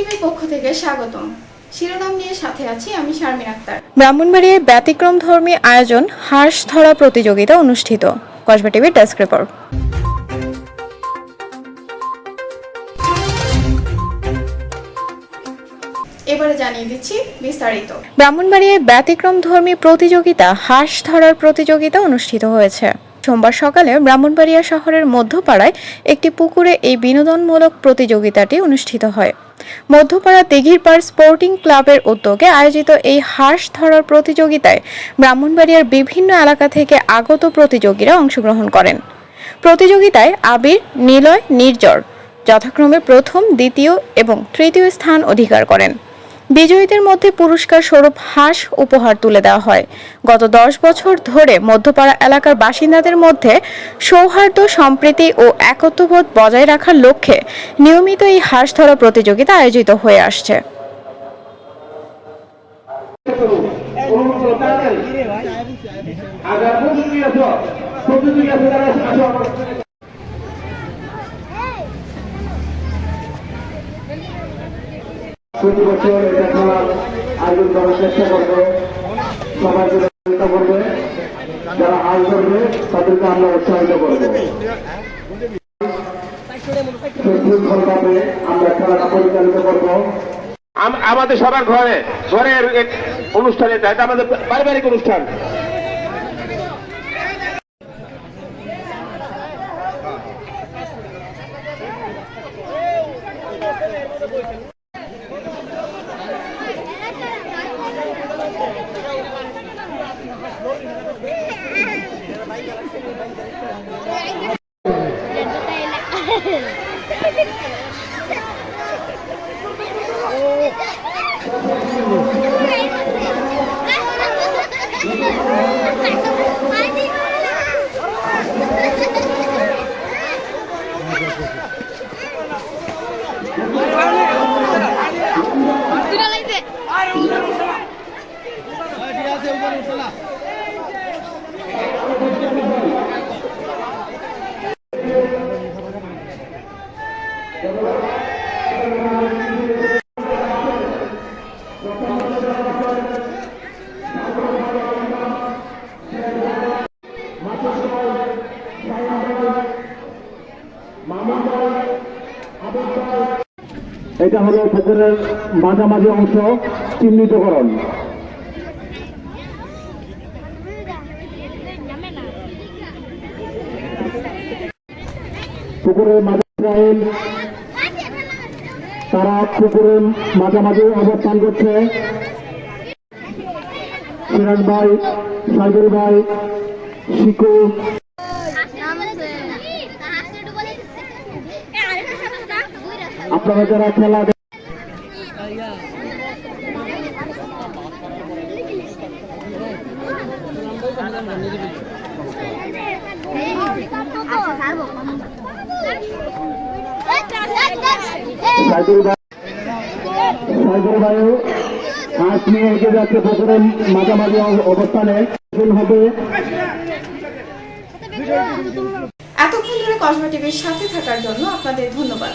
টিভির পক্ষ থেকে স্বাগতম। শিরোনাম নিয়ে সাথে আছি আমি শারমিন আক্তার। ব্রাহ্মণবাড়িয়ায় ব্যতিক্রম ধর্মী আয়োজন হাঁস ধরা প্রতিযোগিতা অনুষ্ঠিত। কসবা টিভির ডেস্ক রিপোর্ট। এবারে জানিয়ে দিচ্ছি বিস্তারিত। ব্রাহ্মণবাড়িয়ায় ব্যতিক্রম ধর্মী প্রতিযোগিতা হাঁস ধরার প্রতিযোগিতা অনুষ্ঠিত হয়েছে। সোমবার সকালে ব্রাহ্মণবাড়িয়া শহরের মধ্যপাড়ায় একটি পুকুরে এই বিনোদনমূলক প্রতিযোগিতাটি অনুষ্ঠিত হয়। মধ্যপাড়া দিঘিরপাড় স্পোর্টিং ক্লাবের উদ্যোগে আয়োজিত এই হাঁস ধরার প্রতিযোগিতায় ব্রাহ্মণবাড়িয়ার বিভিন্ন এলাকা থেকে আগত প্রতিযোগীরা অংশগ্রহণ করেন। প্রতিযোগিতায় আবির, নিলয়, নির্জর যথাক্রমে প্রথম, দ্বিতীয় এবং তৃতীয় স্থান অধিকার করেন। বিজয়ীদের মধ্যে পুরস্কার স্বরূপ হাঁস উপহার তুলে দেওয়া হয়। গত দশ বছর ধরে মধ্যপাড়া এলাকার বাসিন্দাদের মধ্যে সৌহার্দ্য, সম্প্রীতি ও একত্ববোধ বজায় রাখার লক্ষ্যে নিয়মিত এই হাঁস ধরা প্রতিযোগিতা আয়োজিত হয়ে আসছে প্রতিযোগী আছো প্রতিযোগী আছে তারা আসো আমার প্রতি বছর এটা আয়োজন করার চেষ্টা করবে। যারা তাদেরকে আমরা উৎসাহিত করব। আমাদের সবার ঘরে ঘরের অনুষ্ঠান এটা আমাদের পারিবারিক অনুষ্ঠান। Đừng có tay lại এটা হলো পুকুরের মাঝামাঝি অংশ চিহ্নিতকরণ। পুকুরের মাঝে তারা পুকুরের মাঝামাঝি অবস্থান করছে। কিরণ ভাই সাইদুল ভাই, শিকু আপনারা যারা খেলা অবস্থানে। হবে। এতক্ষণ ধরে কসবা টিভির সাথে থাকার জন্য আপনাদের ধন্যবাদ।